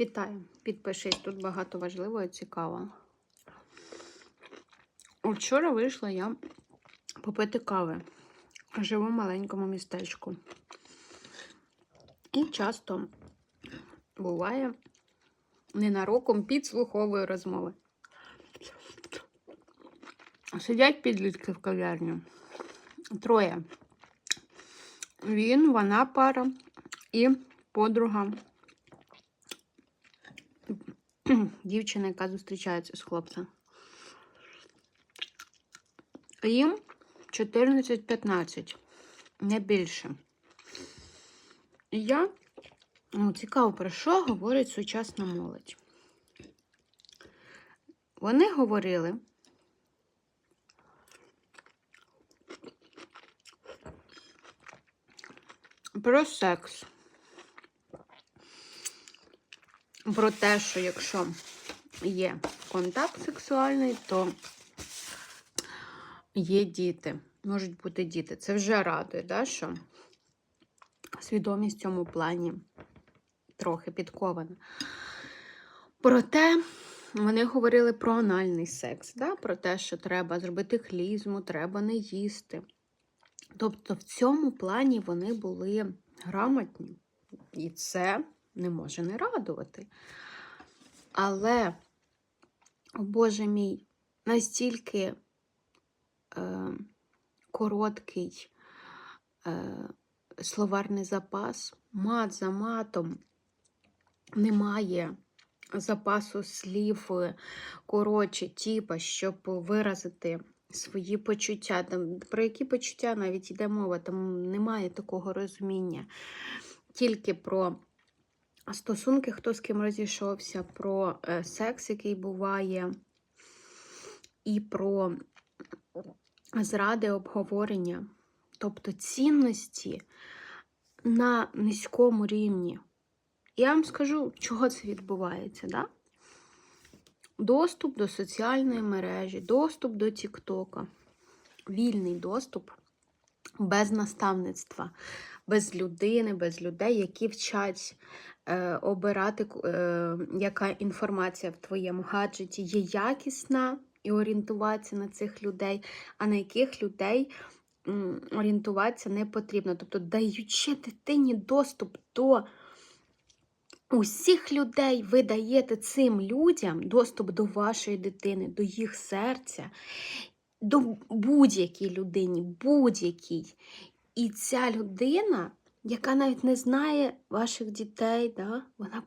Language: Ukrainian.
Вітаю! Підпишись, тут багато важливого і цікавого. Вчора вийшла я попити кави. Живу в маленькому містечку. І часто буває ненароком підслуховую розмови. Сидять підлітки в кав'ярні. Троє. Він, вона пара і подруга дівчина, яка зустрічається з хлопцем. Їм 14-15, не більше. І я ну, цікаво, про що говорить сучасна молодь. Вони говорили про секс. Про те, що якщо є контакт сексуальний, то є діти. Можуть бути діти. Це вже радує, да, що свідомість в цьому плані трохи підкована. Проте вони говорили про анальний секс, да? про те, що треба зробити клізму, треба не їсти. Тобто в цьому плані вони були грамотні. І це не може не радувати. Але, о Боже мій, настільки е, короткий е, словарний запас, мат за матом, немає запасу слів коротше, типа, щоб виразити свої почуття. Там, Про які почуття навіть йде мова, там немає такого розуміння. Тільки про стосунки, хто з ким розійшовся, про е, секс, який буває, і про зради обговорення, тобто цінності на низькому рівні. Я вам скажу, чого це відбувається. Да? Доступ до соціальної мережі, доступ до Тіктока, вільний доступ без наставництва, без людини, без людей, які вчать е, обирати, е, яка інформація в твоєму гаджеті є якісна і орієнтуватися на цих людей, а на яких людей орієнтуватися не потрібно. Тобто, даючи дитині доступ до усіх людей, ви даєте цим людям доступ до вашої дитини, до їх серця, до будь-якій людині, будь-якій. І ця людина, яка навіть не знає ваших дітей, да, вона